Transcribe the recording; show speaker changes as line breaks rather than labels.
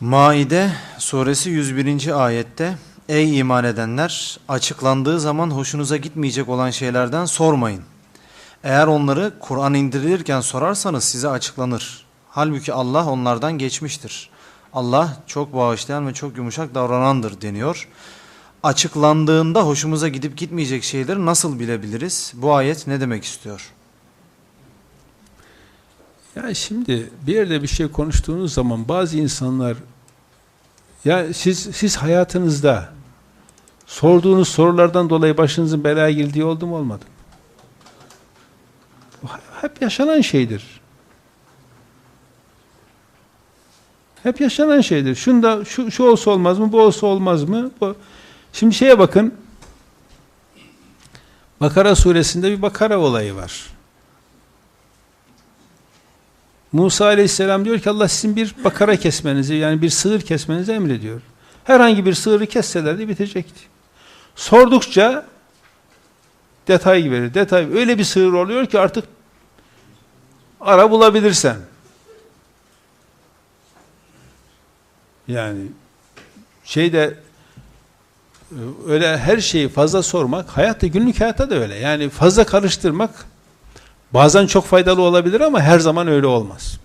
Maide suresi 101. ayette Ey iman edenler açıklandığı zaman hoşunuza gitmeyecek olan şeylerden sormayın. Eğer onları Kur'an indirilirken sorarsanız size açıklanır. Halbuki Allah onlardan geçmiştir. Allah çok bağışlayan ve çok yumuşak davranandır deniyor. Açıklandığında hoşumuza gidip gitmeyecek şeyleri nasıl bilebiliriz? Bu ayet ne demek istiyor?
Ya şimdi bir yerde bir şey konuştuğunuz zaman bazı insanlar ya siz siz hayatınızda sorduğunuz sorulardan dolayı başınızın belaya girdiği oldu mu olmadı mı? Hep yaşanan şeydir. Hep yaşanan şeydir. Şunda şu şu olsa olmaz mı? Bu olsa olmaz mı? Bu. Şimdi şeye bakın. Bakara suresinde bir Bakara olayı var. Musa aleyhisselam diyor ki Allah sizin bir bakara kesmenizi yani bir sığır kesmenizi emrediyor. Herhangi bir sığırı kesselerdi bitecekti. Sordukça detay verir. Detay öyle bir sığır oluyor ki artık ara bulabilirsen. Yani şeyde öyle her şeyi fazla sormak hayatta günlük hayatta da öyle. Yani fazla karıştırmak Bazen çok faydalı olabilir ama her zaman öyle olmaz.